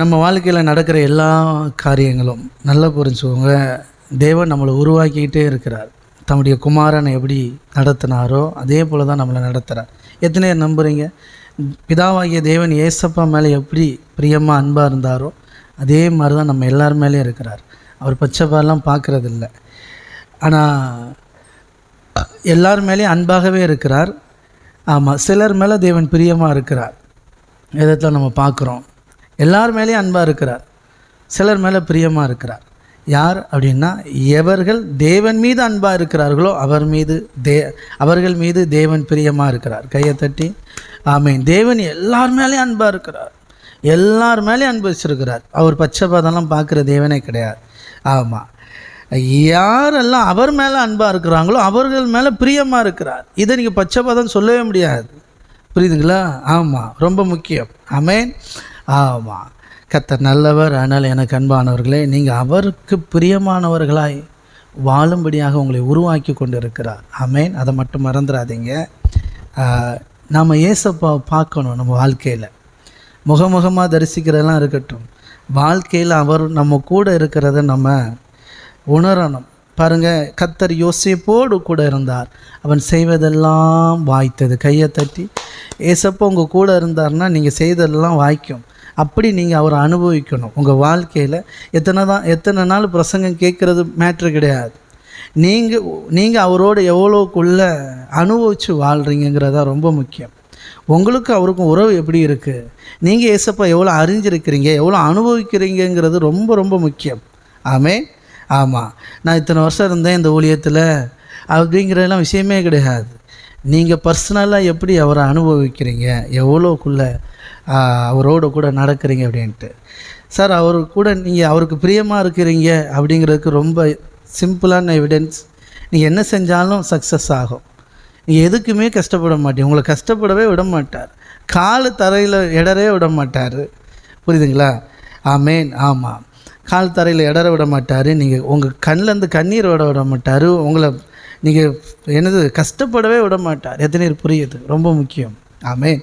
நம்ம வாழ்க்கையில் நடக்கிற எல்லா காரியங்களும் நல்லா புரிஞ்சுக்கோங்க. தேவன் நம்மளை உருவாக்கிக்கிட்டே இருக்கிறார். தம்முடைய குமாரனை எப்படி நடத்தினாரோ அதே போல் தான் நம்மளை நடத்துகிறார் எத்தனை பேர் நம்புகிறீங்க பிதாவாகிய தேவன் ஏசப்பா மேலே எப்படி பிரியமாக அன்பாக இருந்தாரோ அதே மாதிரி தான் நம்ம எல்லார் மேலேயும் இருக்கிறார். அவர் பச்சைப்பாலாம் பார்க்குறதில்ல. ஆனால் எல்லார் மேலேயும் அன்பாகவே இருக்கிறார். ஆமாம் சிலர் மேலே தேவன் பிரியமாக இருக்கிறார். இதைத்தான் நம்ம பார்க்குறோம். எல்லார் மேலேயும் அன்பாக இருக்கிறார். சிலர் மேலே பிரியமாக இருக்கிறார். யார் அப்படின்னா எவர்கள் தேவன் மீது அன்பாக இருக்கிறார்களோ அவர் மீது தே அவர்கள் மீது தேவன் பிரியமாக இருக்கிறார். கையை தட்டி ஆமீன். தேவன் எல்லார் மேலேயும் அன்பாக இருக்கிறார். எல்லார் மேலேயும் அன்பு வச்சிருக்கிறார். அவர் பச்சைப்பாதெல்லாம் பார்க்குற தேவனே கிடையாது. ஆமாம் யாரெல்லாம் அவர் மேலே அன்பாக இருக்கிறாங்களோ அவர்கள் மேலே பிரியமாக இருக்கிறார். இதை நீங்கள் பச்சைப்பாதம் சொல்லவே முடியாது. புரியுதுங்களா? ஆமாம் ரொம்ப முக்கியம். ஆமேன். ஆமாம் கத்த நல்லவர் ஆனால் எனக்கு அன்பானவர்களே நீங்கள் அவருக்கு பிரியமானவர்களாய் வாழும்படியாக உங்களை உருவாக்கி கொண்டு இருக்கிறார் அமேன் அதை மட்டும் மறந்துடாதீங்க நாம் ஏசப்பாவை பார்க்கணும் நம்ம வாழ்க்கையில். முகமுகமாக தரிசிக்கிறதெல்லாம் இருக்கட்டும். வாழ்க்கையில் அவர் நம்ம கூட இருக்கிறத நம்ம உணரணும். பாருங்க கத்தர் யோசிப்போடு கூட இருந்தார். அவன் செய்வதெல்லாம் வாய்த்தது. கையை தட்டி ஏசப்போ உங்கள் கூட இருந்தார்னா நீங்கள் செய்ததெல்லாம் வாய்க்கும். அப்படி நீங்கள் அவரை அனுபவிக்கணும். உங்கள் வாழ்க்கையில் எத்தனை தான் எத்தனை நாள் பிரசங்கம் கேட்குறது மேட்ரு கிடையாது. நீங்கள் நீங்கள் அவரோட எவ்வளோக்குள்ளே அனுபவித்து வாழ்கிறீங்கிறதா ரொம்ப முக்கியம். உங்களுக்கு அவருக்கும் உறவு எப்படி இருக்குது நீங்கள் ஏசப்பா எவ்வளோ அறிஞ்சிருக்கிறீங்க? எவ்வளோ அனுபவிக்கிறீங்கங்கிறது ரொம்ப ரொம்ப முக்கியம். ஆமே. ஆமாம் நான் இத்தனை வருஷம் இருந்தேன் இந்த ஊழியத்தில். அப்படிங்கிறதெல்லாம் விஷயமே கிடையாது. நீங்கள் பர்சனலாக எப்படி அவரை அனுபவிக்கிறீங்க? எவ்வளோக்குள்ளே அவரோட கூட நடக்கிறீங்க அப்படின்ட்டு. சார் அவர் கூட நீங்கள் அவருக்கு பிரியமாக இருக்கிறீங்க அப்படிங்கிறதுக்கு ரொம்ப சிம்பிளான எவிடன்ஸ் நீங்கள் என்ன செஞ்சாலும் சக்ஸஸ் ஆகும். நீங்கள் எதுக்குமே கஷ்டப்பட மாட்டீங்க. உங்களை கஷ்டப்படவே விட மாட்டார். கால் தரையில் இடரே விட மாட்டார். புரியுதுங்களா? ஆமேன் ஆமாம் கால் தரையில் இடர விட மாட்டார். நீங்கள் உங்கள் கண்ணிலேருந்து கண்ணீர் விட விட மாட்டார். உங்களை நீங்கள் என்னது கஷ்டப்படவே விட மாட்டார். எத்தனை புரியுது? ரொம்ப முக்கியம். ஆமேன்.